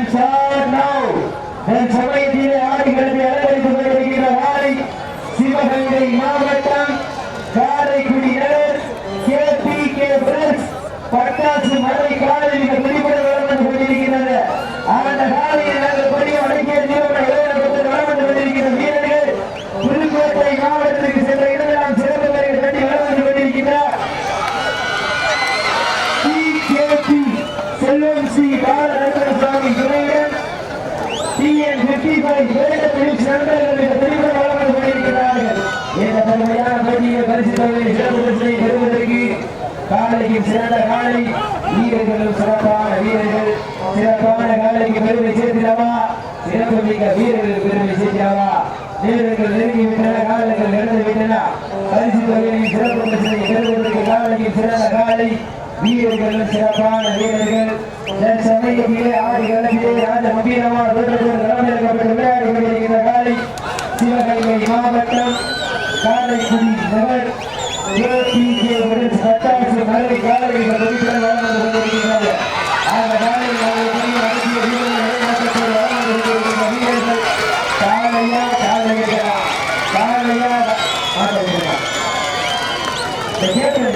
Time start என் சமயத்திலே ஆடுகளத்தை அலங்கரித்து கொண்டிருக்கிற வாழை சிவகங்கை மாவட்டம் Karaikudi K P K press பட்டாசு மலை காலை இந்த துடிப்புடன் வளர்ந்து கொண்டிருக்கிறது அந்த காலையில் நாங்கள் படியும் அடக்கிய நிறுவன இளைஞர்கள் வளர்ந்து கொண்டிருக்கிற வீரர்கள் புதுக்கோட்டை மாவட்டத்திற்கு சென்ற இடமெல்லாம் சிறப்பு பெயர்கள் கட்டி வளர்ந்து கொண்டிருக்கிறார் Selvam C Balaratnasamy TN fifty five வேடத்தில் நண்பர்கள் தெளிவாக கொண்டிருக்கிறார்கள் இந்த பெருமையான போட்டியை பரிசு தொகையை சிறப்பு பரிசை பெறுவதற்கு காலைக்கு சிறந்த காலை வீரர்களும் சிறப்பான வீரர்கள். சிறப்பான காலைக்கு பெருமை சேர்த்திடவா சிறப்பு மிக்க வீரர்களுக்கு பெருமை சேர்த்திடவா வீரர்கள் நெருங்கி விட்டன காலங்கள் நடந்து விட்டன. பரிசு தொகையை சிறப்பு பரிசை பெறுவதற்கு காலைக்கு சிறந்த காலை சிறப்பான வீரர்கள். ஆறு ராஜ வீரர்கள் களமிறக்கப்பட்டு விளையாடி கொண்டிருக்கிற காலை சிவகங்கை மாவட்டம் காரைக்குடி நகர் பட்டாசு மதுரை காலையில் அந்த காலையில் வீரர்கள் வீரர்கள் காலையா காலையா காலையா கேட்டு